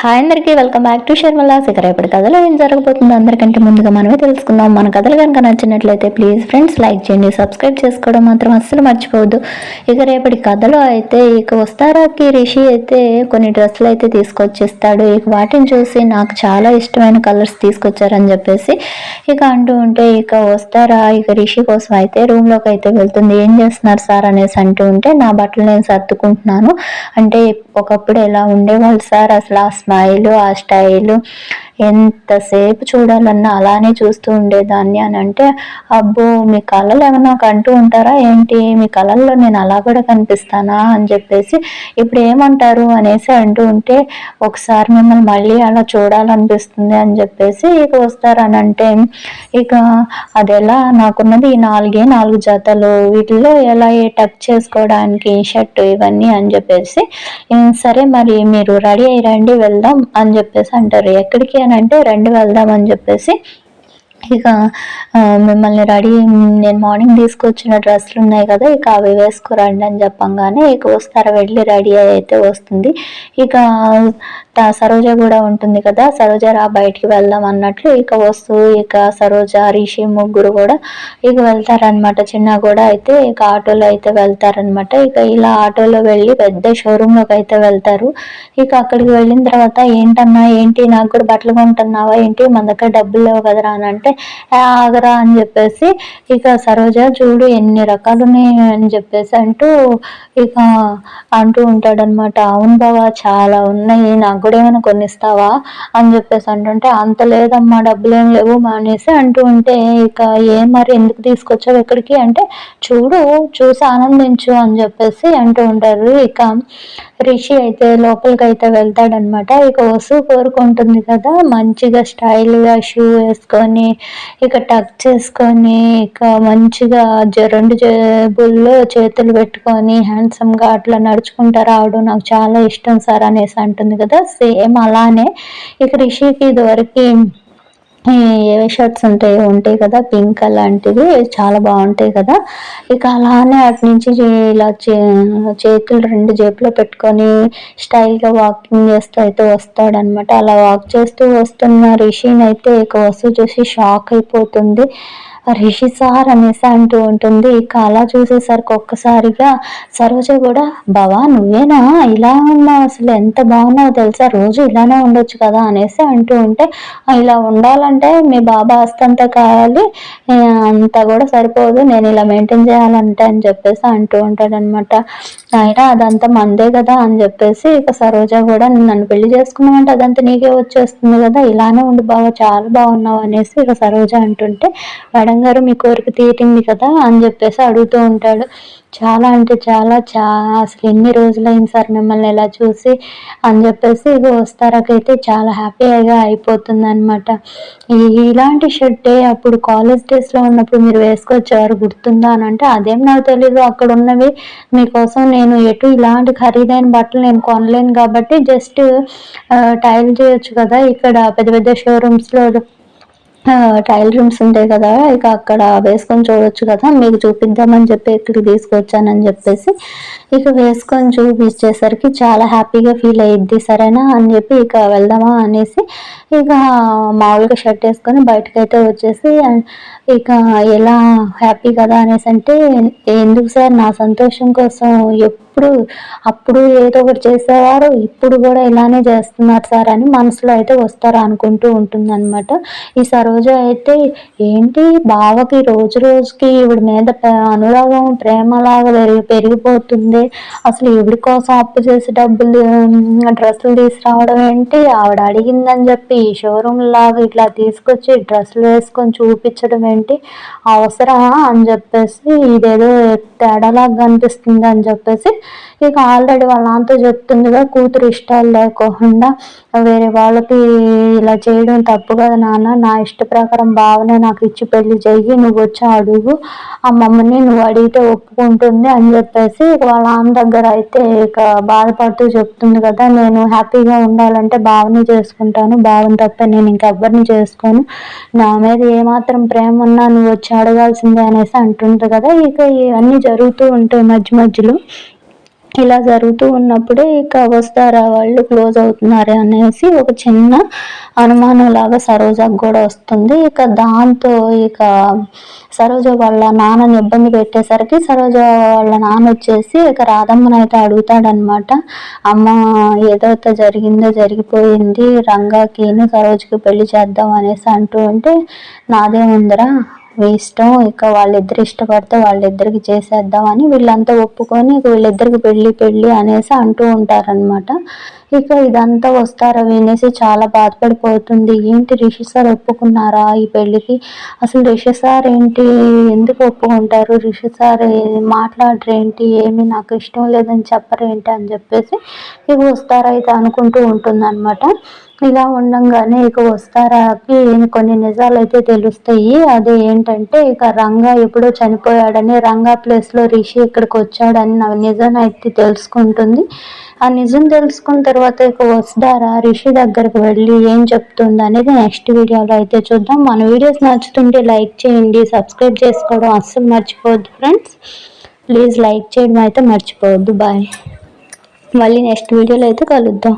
Hi అందరికీ welcome back to షర్మలా. ఇక్కడ కథలో ఏం జరగబోతుందో అందరికంటే ముందుగా మనమే తెలుసుకుందాం. మన కథలు కనుక నచ్చినట్లయితే ప్లీజ్ ఫ్రెండ్స్ లైక్ చేయండి సబ్స్క్రైబ్ చేసుకోవడం మాత్రం అస్సలు మర్చిపోవద్దు. ఇక రేపటి కథలో అయితే ఇక వస్తారాకి రిషి అయితే కొన్ని డ్రెస్సులు అయితే తీసుకొచ్చేస్తాడు. ఇక వాటిని చూసి నాకు చాలా ఇష్టమైన కలర్స్ తీసుకొచ్చారని చెప్పేసి ఇక అంటూ ఉంటే ఇక వస్తారా? ఇక రిషి కోసం అయితే రూమ్లోకి అయితే వెళ్తుంది. ఏం చేస్తున్నారు సార్ అనేసి అంటూ ఉంటే నా బట్టలు నేను సర్దుకుంటున్నాను. అంటే ఒకప్పుడు ఎలా ఉండేవాళ్ళు సార్? అసలు స్మైలు ఆ స్టైలు ఎంతసేపు చూడాలన్నా అలానే చూస్తూ ఉండేదాన్ని అని అంటే అబ్బో మీ కళలు ఏమన్నా అంటూ ఉంటారా? ఏంటి? మీ కళల్లో నేను అలా కూడా కనిపిస్తానా? అని చెప్పేసి ఇప్పుడు ఏమంటారు అనేసి అంటూ ఉంటే ఒకసారి మిమ్మల్ని మళ్ళీ అలా చూడాలనిపిస్తుంది అని చెప్పేసి ఇక అని అంటే ఇక అది ఎలా? నాకున్నది ఈ నాలుగే నాలుగు జతలు. వీటిలో ఎలా ఏ టక్ చేసుకోవడానికి షర్ట్ ఇవన్నీ అని చెప్పేసి సరే మరి మీరు రెడీ అయ్యి రండి వెళ్దాం అని చెప్పేసి అంటారు. ఎక్కడికి అంటే రండి వెళ్దాం అని చెప్పేసి ఇక మిమ్మల్ని రెడీ నేను మార్నింగ్ తీసుకొచ్చిన డ్రెస్సులు ఉన్నాయి కదా ఇక అవి వేసుకురండి అని చెప్పంగానే ఇక వస్తారా వెళ్ళి రెడీ అయితే వస్తుంది. ఇక సరోజ కూడా ఉంటుంది కదా సరోజ రా బయటికి వెళ్దాం అన్నట్లు ఇక వస్తూ ఇక సరోజ రిషి ముగ్గురు కూడా ఇక వెళ్తారనమాట చిన్న కూడా అయితే ఇక ఆటోలో అయితే వెళ్తారనమాట ఇక ఇలా ఆటోలో వెళ్ళి పెద్ద షోరూంలోకి అయితే వెళ్తారు. ఇక అక్కడికి వెళ్ళిన తర్వాత ఏంటన్నా ఏంటి నాకు కూడా బట్టలు కొంటున్నావా ఏంటి మన దగ్గర డబ్బులు లేవు కదరా అని అంటే ఆగరా అని చెప్పేసి ఇక సరోజ చూడు ఎన్ని రకాలు ఉన్నాయి అని చెప్పేసి అంటూ ఇక అంటూ ఉంటాడనమాట అవును బావా చాలా ఉన్నాయి. నాకు ఏమైనా కొనిస్తావా అని చెప్పేసి అంటుంటే అంత లేదమ్మా డబ్బులు ఏం లేవు మానేసి అంటూ ఉంటే ఇక ఏ మరి ఎందుకు తీసుకొచ్చావు ఎక్కడికి అంటే చూడు చూసి ఆనందించు అని చెప్పేసి అంటూ ఉంటారు. ఇక రిషి అయితే లోపలికి అయితే వెళ్తాడనమాట. ఇక వసు కోరుకుంటుంది కదా మంచిగా స్టైల్గా షూ వేసుకొని ఇక టక్ చేసుకొని ఇక మంచిగా రెండు జేబుల్లో చేతులు పెట్టుకొని హ్యాండ్సమ్గా అట్లా నడుచుకుంటా రావడం నాకు చాలా ఇష్టం సార్ అనేసి అంటుంది కదా. సేమ్ అలానే ఇక రిషికి ఇదివరకు ఏ షర్ట్స్ ఉంటాయి ఉంటాయి కదా పింక్ అలాంటివి చాలా బాగుంటాయి కదా. ఇక అలానే అటు నుంచి ఇలా చేతులు రెండు జేబులో పెట్టుకొని స్టైల్గా వాకింగ్ చేస్తూ అయితే వస్తాడనమాట అలా వాక్ చేస్తూ వస్తున్న రిషిని అయితే ఇక వస్తూ చూసి షాక్ అయిపోతుంది. రిషి సార్ అనేసి అంటూ ఉంటుంది. ఇక అలా చూసేసరికి ఒక్కసారిగా సరోజ కూడా బావా నువ్వేనా? ఇలా ఉన్నావు అసలు. ఎంత బాగున్నావు తెలుసా? రోజు ఇలానే ఉండొచ్చు కదా? అనేసి అంటూ ఉంటే ఇలా ఉండాలంటే మీ బాబా అస్తంతా కాయాలి అంతా కూడా సరిపోదు. నేను ఇలా మెయింటైన్ చేయాలంటే అని చెప్పేసి అంటూ ఉంటాడనమాట. అయినా అదంతా మందే కదా అని చెప్పేసి ఇక సరోజ కూడా నన్ను పెళ్ళి చేసుకున్నామంటే అదంతా నీకే వచ్చేస్తుంది కదా. ఇలానే ఉండి బాగా చాలా బాగున్నావు అనేసి ఇక సరోజ అంటుంటే మేడం గారు మీ కోరిక తీరింది కదా అని చెప్పేసి అడుగుతూ ఉంటాడు. చాలా అంటే చాలా చా అసలు ఎన్ని రోజులైంది సార్ మిమ్మల్ని ఎలా చూసి అని చెప్పేసి ఇది వస్తారకైతే చాలా హ్యాపీగా అయిపోతుంది అనమాట ఇలాంటి షర్టే అప్పుడు కాలేజ్ డేస్లో ఉన్నప్పుడు మీరు వేసుకొచ్చేవారు గుర్తుందా అని అంటే అదేం నాకు తెలీదు. అక్కడ ఉన్నవి మీకోసం నేను ఎటు ఇలాంటి ఖరీదైన బట్టలు నేను కొనలేను కాబట్టి జస్ట్ టైల్ చేయొచ్చు కదా. ఇక్కడ పెద్ద పెద్ద షోరూమ్స్లో టైల్ రూమ్స్ ఉంటాయి కదా ఇక అక్కడ వేసుకొని చూడొచ్చు కదా మీకు చూపిద్దామని చెప్పి ఇక్కడికి తీసుకొచ్చానని చెప్పేసి ఇక వేసుకొని చూపించేసరికి చాలా హ్యాపీగా ఫీల్ అయ్యిద్ది సరేనా అని చెప్పి ఇక వెళ్దామా అనేసి ఇక మామూలుగా షర్ట్ వేసుకొని బయటకైతే వచ్చేసి ఇక ఎలా హ్యాపీ కదా అనేసి అంటే ఎందుకు సార్ నా సంతోషం కోసం ఎప్పుడు అప్పుడు ఏదో ఒకటి చేసేవారు ఇప్పుడు కూడా ఇలానే చేస్తున్నారు సార్ అని మనసులో అయితే వస్తారు అనుకుంటూ ఉంటుంది అనమాట ఈ రోజు అయితే ఏంటి? బావకి రోజు రోజుకి ఈవిడ మీద అనురాగం ప్రేమలాగా పెరిగి పెరిగిపోతుంది. అసలు ఈవిడ కోసం అప్పు చేసి డబ్బులు డ్రెస్సులు తీసుకురావడం ఏంటి? ఆవిడ అడిగిందని చెప్పి ఈ షోరూమ్ లాగా ఇట్లా తీసుకొచ్చి డ్రెస్సులు వేసుకొని చూపించడం ఏంటి? అవసరమా అని చెప్పేసి ఇదేదో తేడాలాగా కనిపిస్తుంది అని చెప్పేసి ఇక ఆల్రెడీ వాళ్ళ నాన్నతో చెప్తుందిగా కూతురు ఇష్టాలు లేకోకుండా వేరే వాళ్ళకి ఇలా చేయడం తప్పు కదా నాన్న నా ఇష్టం ప్రకారం భావన నాకు ఇచ్చి పెళ్ళి చెయ్యి నువ్వు వచ్చి అడుగు. ఆ మమ్మల్ని నువ్వు అడిగితే ఒప్పుకుంటుంది అని చెప్పేసి వాళ్ళ నాన్న దగ్గర అయితే ఇక బాధపడుతూ చెప్తుంది కదా నేను హ్యాపీగా ఉండాలంటే భావన చేసుకుంటాను. భావన తప్ప నేను ఇంకెవ్వరిని చేసుకోను. నా మీద ఏమాత్రం ప్రేమ ఉన్నా నువ్వు వచ్చి అడగాల్సిందే అనేసి అంటుంది కదా. ఇక ఇవన్నీ జరుగుతూ ఉంటాయి మధ్య మధ్యలో. ఇలా జరుగుతూ ఉన్నప్పుడే ఇక వస్తారా వాళ్ళు క్లోజ్ అవుతున్నారు అనేసి ఒక చిన్న అనుమానం లాగా సరోజకు కూడా వస్తుంది. ఇక దాంతో ఇక సరోజ వాళ్ళ నాన్నని ఇబ్బంది పెట్టేసరికి సరోజ వాళ్ళ నాన్న వచ్చేసి ఇక రాధమ్మని అయితే అడుగుతాడనమాట అమ్మ ఏదైతే జరిగిందో జరిగిపోయింది. రంగాకిను సరోజకి పెళ్ళి చేద్దాం అనేసి అంటూ ఉంటే నాదే ఉందిరా. మీ ఇష్టం ఇక వాళ్ళిద్దరు ఇష్టపడితే వాళ్ళిద్దరికి చేసేద్దామని వీళ్ళంతా ఒప్పుకొని ఇక వీళ్ళిద్దరికి పెళ్ళి పెళ్ళి అనేసి అంటూ ఉంటారనమాట ఇక ఇదంతా వస్తారా వినేసి చాలా బాధపడిపోతుంది. ఏంటి రిషి సార్ ఒప్పుకున్నారా ఈ పెళ్ళికి? అసలు రిషి సార్ ఏంటి? ఎందుకు ఒప్పుకుంటారు? రిషి సార్ మాట్లాడరేంటి ఏమి నాకు ఇష్టం లేదని చెప్పరేంటి అని చెప్పేసి ఇక వస్తారా అయితే అనుకుంటూ ఉంటుందన్నమాట. ఇలా ఉండంగానే ఇక వస్తారాకి కొన్ని నిజాలు అయితే తెలుస్తాయి. అది ఏంటంటే ఇక రంగా ఎప్పుడో చనిపోయాడని రంగా ప్లేస్లో రిషి ఇక్కడికి వచ్చాడని నా అయితే తెలుసుకుంటుంది. ఆ నిజం తెలుసుకున్న తర్వాత ఇక వస్తారా రిషి దగ్గరకు వెళ్ళి ఏం చెప్తుంది అనేది నెక్స్ట్ వీడియోలో అయితే చూద్దాం. మన వీడియోస్ నచ్చుతుంటే లైక్ చేయండి సబ్స్క్రైబ్ చేసుకోవడం అస్సలు మర్చిపోవద్దు ఫ్రెండ్స్ ప్లీజ్ లైక్ చేయడం అయితే మర్చిపోవద్దు. బాయ్ మళ్ళీ నెక్స్ట్ వీడియోలో అయితే కలుద్దాం.